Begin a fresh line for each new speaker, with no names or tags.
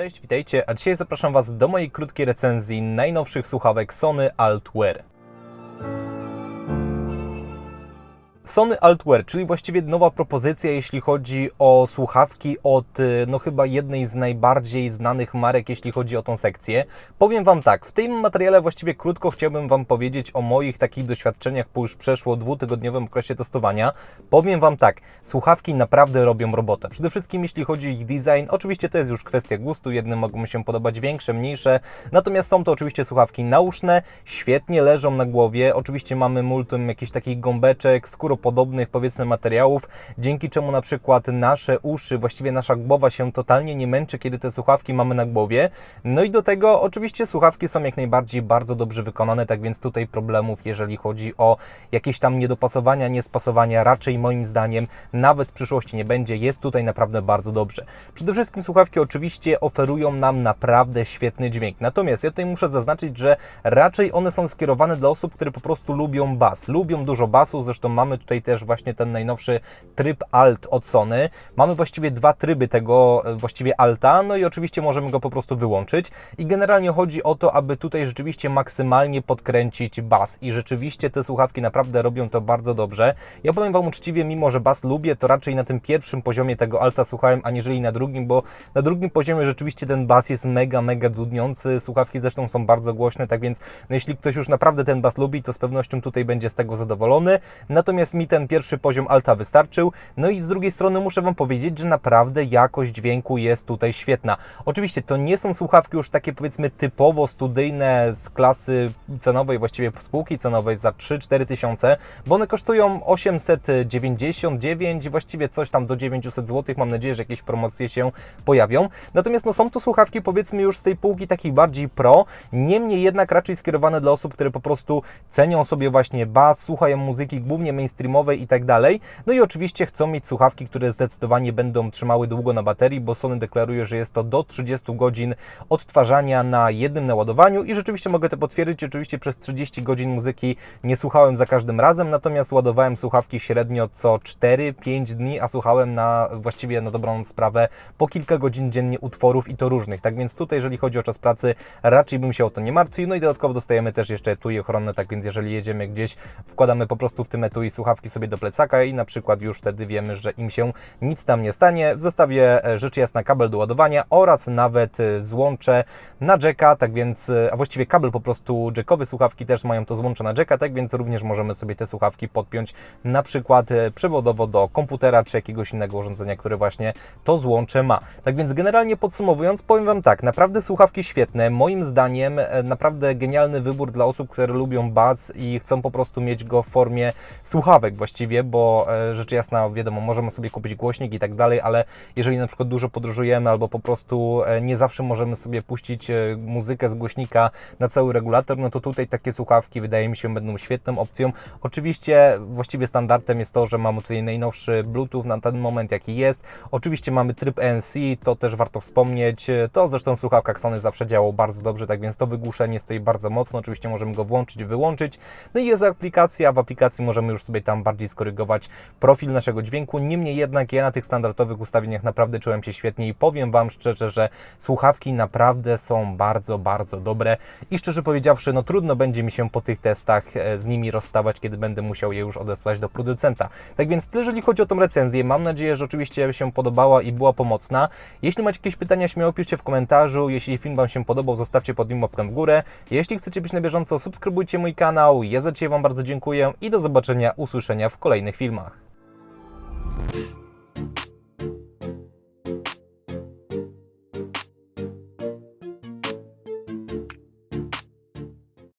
Cześć, witajcie, a dzisiaj zapraszam Was do mojej krótkiej recenzji najnowszych słuchawek Sony Altwear. Sony Altwear, czyli właściwie nowa propozycja, jeśli chodzi o słuchawki od, y, no chyba jednej z najbardziej znanych marek, jeśli chodzi o tą sekcję. Powiem Wam tak, w tym materiale właściwie krótko chciałbym Wam powiedzieć o moich takich doświadczeniach po już przeszło dwutygodniowym okresie testowania. Powiem Wam tak, słuchawki naprawdę robią robotę. Przede wszystkim jeśli chodzi o ich design, oczywiście to jest już kwestia gustu, jednym mogą się podobać większe, mniejsze, natomiast są to oczywiście słuchawki nauszne, świetnie leżą na głowie, oczywiście mamy multum jakichś takich gąbeczek, skóropodobnych powiedzmy materiałów, dzięki czemu na przykład nasze uszy, właściwie nasza głowa się totalnie nie męczy, kiedy te słuchawki mamy na głowie. No i do tego oczywiście słuchawki są jak najbardziej bardzo dobrze wykonane, tak więc tutaj problemów, jeżeli chodzi o jakieś tam niedopasowania, niespasowania, raczej moim zdaniem nawet w przyszłości nie będzie. Jest tutaj naprawdę bardzo dobrze. Przede wszystkim słuchawki oczywiście oferują nam naprawdę świetny dźwięk. Natomiast ja tutaj muszę zaznaczyć, że raczej one są skierowane dla osób, które po prostu lubią bas. Lubią dużo basu, zresztą mamy tutaj też właśnie ten najnowszy tryb Alt od Sony. Mamy właściwie dwa tryby tego e, właściwie Alta, no i oczywiście możemy go po prostu wyłączyć. I generalnie chodzi o to, aby tutaj rzeczywiście maksymalnie podkręcić bas. I rzeczywiście te słuchawki naprawdę robią to bardzo dobrze. Ja powiem Wam uczciwie, mimo że bas lubię, to raczej na tym pierwszym poziomie tego Alta słuchałem, aniżeli na drugim, bo na drugim poziomie rzeczywiście ten bas jest mega, mega dudniący. Słuchawki zresztą są bardzo głośne, tak więc no jeśli ktoś już naprawdę ten bas lubi, to z pewnością tutaj będzie z tego zadowolony. Natomiast mi ten pierwszy poziom alta wystarczył. No i z drugiej strony muszę Wam powiedzieć, że naprawdę jakość dźwięku jest tutaj świetna. Oczywiście to nie są słuchawki już takie powiedzmy typowo studyjne z klasy cenowej, właściwie spółki cenowej za 3-4 tysiące, bo one kosztują 899, właściwie coś tam do 900 zł. Mam nadzieję, że jakieś promocje się pojawią. Natomiast no, są to słuchawki powiedzmy już z tej półki takich bardziej pro, niemniej jednak raczej skierowane dla osób, które po prostu cenią sobie właśnie bas, słuchają muzyki głównie mainstreamowej i tak dalej. No i oczywiście chcą mieć słuchawki, które zdecydowanie będą trzymały długo na baterii, bo Sony deklaruje, że jest to do 30 godzin odtwarzania na jednym naładowaniu i rzeczywiście mogę to potwierdzić. Oczywiście przez 30 godzin muzyki nie słuchałem za każdym razem, natomiast ładowałem słuchawki średnio co 4-5 dni, a słuchałem na właściwie na dobrą sprawę po kilka godzin dziennie utworów i to różnych. Tak więc tutaj, jeżeli chodzi o czas pracy, raczej bym się o to nie martwił. No i dodatkowo dostajemy też jeszcze etui ochronne, tak więc jeżeli jedziemy gdzieś, wkładamy po prostu w tym etui słuchawki sobie do plecaka i na przykład już wtedy wiemy, że im się nic tam nie stanie. W zestawie e, rzecz jasna kabel do ładowania oraz nawet e, złącze na jacka, tak więc, e, a właściwie kabel po prostu jackowy, słuchawki też mają to złącze na jacka, tak więc również możemy sobie te słuchawki podpiąć na przykład przewodowo do komputera czy jakiegoś innego urządzenia, które właśnie to złącze ma. Tak więc generalnie podsumowując, powiem Wam tak, naprawdę słuchawki świetne, moim zdaniem naprawdę genialny wybór dla osób, które lubią bas i chcą po prostu mieć go w formie słuchawek właściwie, bo e, rzecz jasna, wiadomo, możemy sobie kupić głośnik i tak dalej, ale jeżeli na przykład dużo podróżujemy albo po prostu e, nie zawsze możemy sobie puścić e, muzykę z głośnika na cały regulator, no to tutaj takie słuchawki wydaje mi się będą świetną opcją. Oczywiście właściwie standardem jest to, że mamy tutaj najnowszy Bluetooth na ten moment jaki jest. Oczywiście mamy tryb ANC, to też warto wspomnieć. To zresztą w słuchawkach Sony zawsze działało bardzo dobrze, tak więc to wygłuszenie stoi bardzo mocno. Oczywiście możemy go włączyć, wyłączyć. No i jest aplikacja, w aplikacji możemy już sobie tam bardziej skorygować profil naszego dźwięku. Niemniej jednak ja na tych standardowych ustawieniach naprawdę czułem się świetnie i powiem Wam szczerze, że słuchawki naprawdę są bardzo, bardzo dobre i szczerze powiedziawszy, no trudno będzie mi się po tych testach e, z nimi rozstawać, kiedy będę musiał je już odesłać do producenta. Tak więc tyle, jeżeli chodzi o tą recenzję. Mam nadzieję, że oczywiście się podobała i była pomocna. Jeśli macie jakieś pytania, śmiało piszcie w komentarzu. Jeśli film Wam się podobał, zostawcie pod nim łapkę w górę. Jeśli chcecie być na bieżąco, subskrybujcie mój kanał. Ja za dzisiaj Wam bardzo dziękuję i do zobaczenia, usłyszenia w kolejnych filmach.